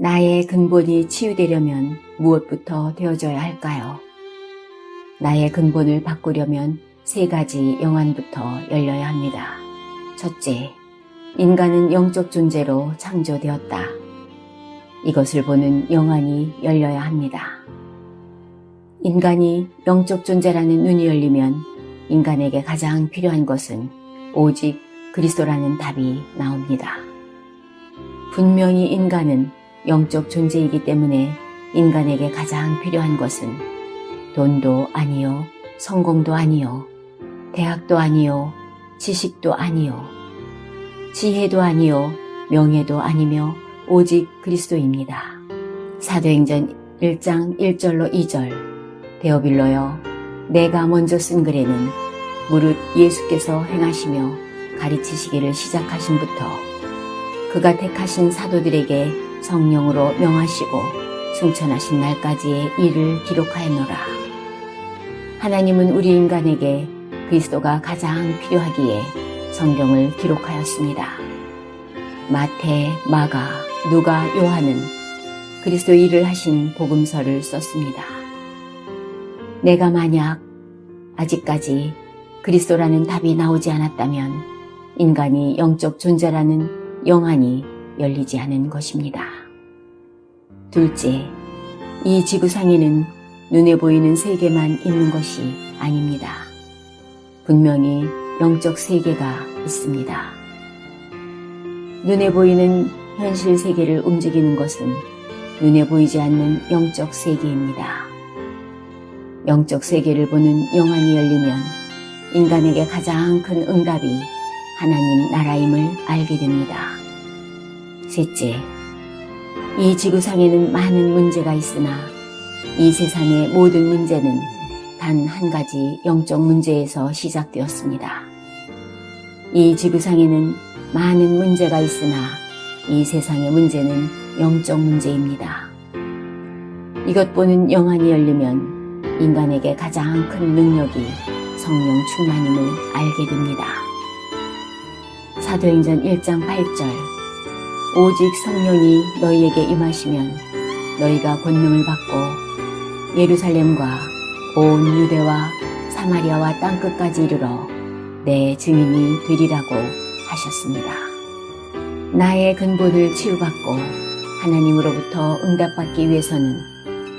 나의 근본이 치유되려면 무엇부터 되어져야 할까요? 나의 근본을 바꾸려면 세 가지 영안부터 열려야 합니다. 첫째, 인간은 영적 존재로 창조되었다. 이것을 보는 영안이 열려야 합니다. 인간이 영적 존재라는 눈이 열리면 인간에게 가장 필요한 것은 오직 그리스도라는 답이 나옵니다. 분명히 인간은 영적 존재이기 때문에 인간에게 가장 필요한 것은 돈도 아니요, 성공도 아니요, 대학도 아니요, 지식도 아니요, 지혜도 아니요, 명예도 아니며 오직 그리스도입니다. 사도행전 1장 1절로 2절 데어빌러여 내가 먼저 쓴 글에는 무릇 예수께서 행하시며 가르치시기를 시작하신부터 그가 택하신 사도들에게 성령으로 명하시고 승천하신 날까지의 일을 기록하였노라. 하나님은 우리 인간에게 그리스도가 가장 필요하기에 성경을 기록하였습니다. 마태, 마가, 누가, 요한은 그리스도 일을 하신 복음서를 썼습니다. 내가 만약 아직까지 그리스도라는 답이 나오지 않았다면 인간이 영적 존재라는 영안이 열리지 않은 것입니다. 둘째, 이 지구상에는 눈에 보이는 세계만 있는 것이 아닙니다. 분명히 영적 세계가 있습니다. 눈에 보이는 현실 세계를 움직이는 것은 눈에 보이지 않는 영적 세계입니다. 영적 세계를 보는 영안이 열리면 인간에게 가장 큰 응답이 하나님 나라임을 알게 됩니다. 셋째, 이 지구상에는 많은 문제가 있으나 이 세상의 모든 문제는 단 한 가지 영적 문제에서 시작되었습니다. 이 지구상에는 많은 문제가 있으나 이 세상의 문제는 영적 문제입니다. 이것 보는 영안이 열리면 인간에게 가장 큰 능력이 성령 충만임을 알게 됩니다. 사도행전 1장 8절 오직 성령이 너희에게 임하시면 너희가 권능을 받고 예루살렘과 온 유대와 사마리아와 땅끝까지 이르러 내 증인이 되리라고 하셨습니다. 나의 근본을 치유받고 하나님으로부터 응답받기 위해서는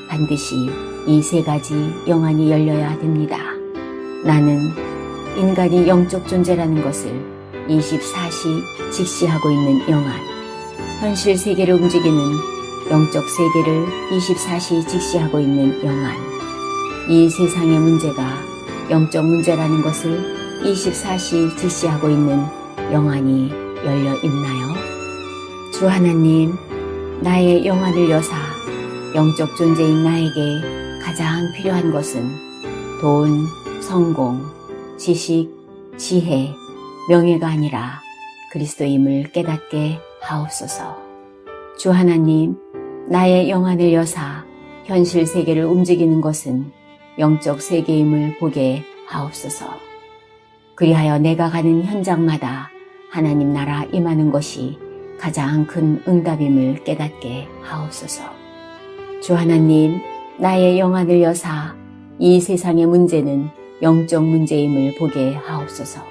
반드시 이 세 가지 영안이 열려야 됩니다. 나는 인간이 영적 존재라는 것을 24시 직시하고 있는 영안, 현실 세계를 움직이는 영적 세계를 24시 직시하고 있는 영안, 이 세상의 문제가 영적 문제라는 것을 24시 직시하고 있는 영안이 열려 있나요? 주 하나님, 나의 영안을 여사 영적 존재인 나에게 가장 필요한 것은 돈, 성공, 지식, 지혜, 명예가 아니라 그리스도임을 깨닫게 하옵소서. 주 하나님, 나의 영안을 여사 현실 세계를 움직이는 것은 영적 세계임을 보게 하옵소서. 그리하여 내가 가는 현장마다 하나님 나라 임하는 것이 가장 큰 응답임을 깨닫게 하옵소서. 주 하나님, 나의 영안을 여사 이 세상의 문제는 영적 문제임을 보게 하옵소서.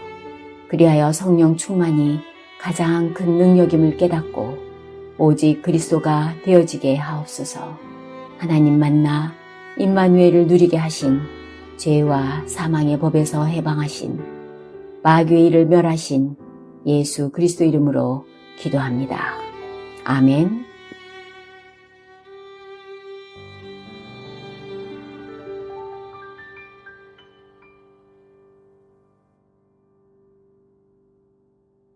그리하여 성령 충만이 가장 큰 능력임을 깨닫고 오직 그리스도가 되어지게 하옵소서. 하나님 만나 임마누엘을 누리게 하신 죄와 사망의 법에서 해방하신 마귀의 일을 멸하신 예수 그리스도 이름으로 기도합니다. 아멘.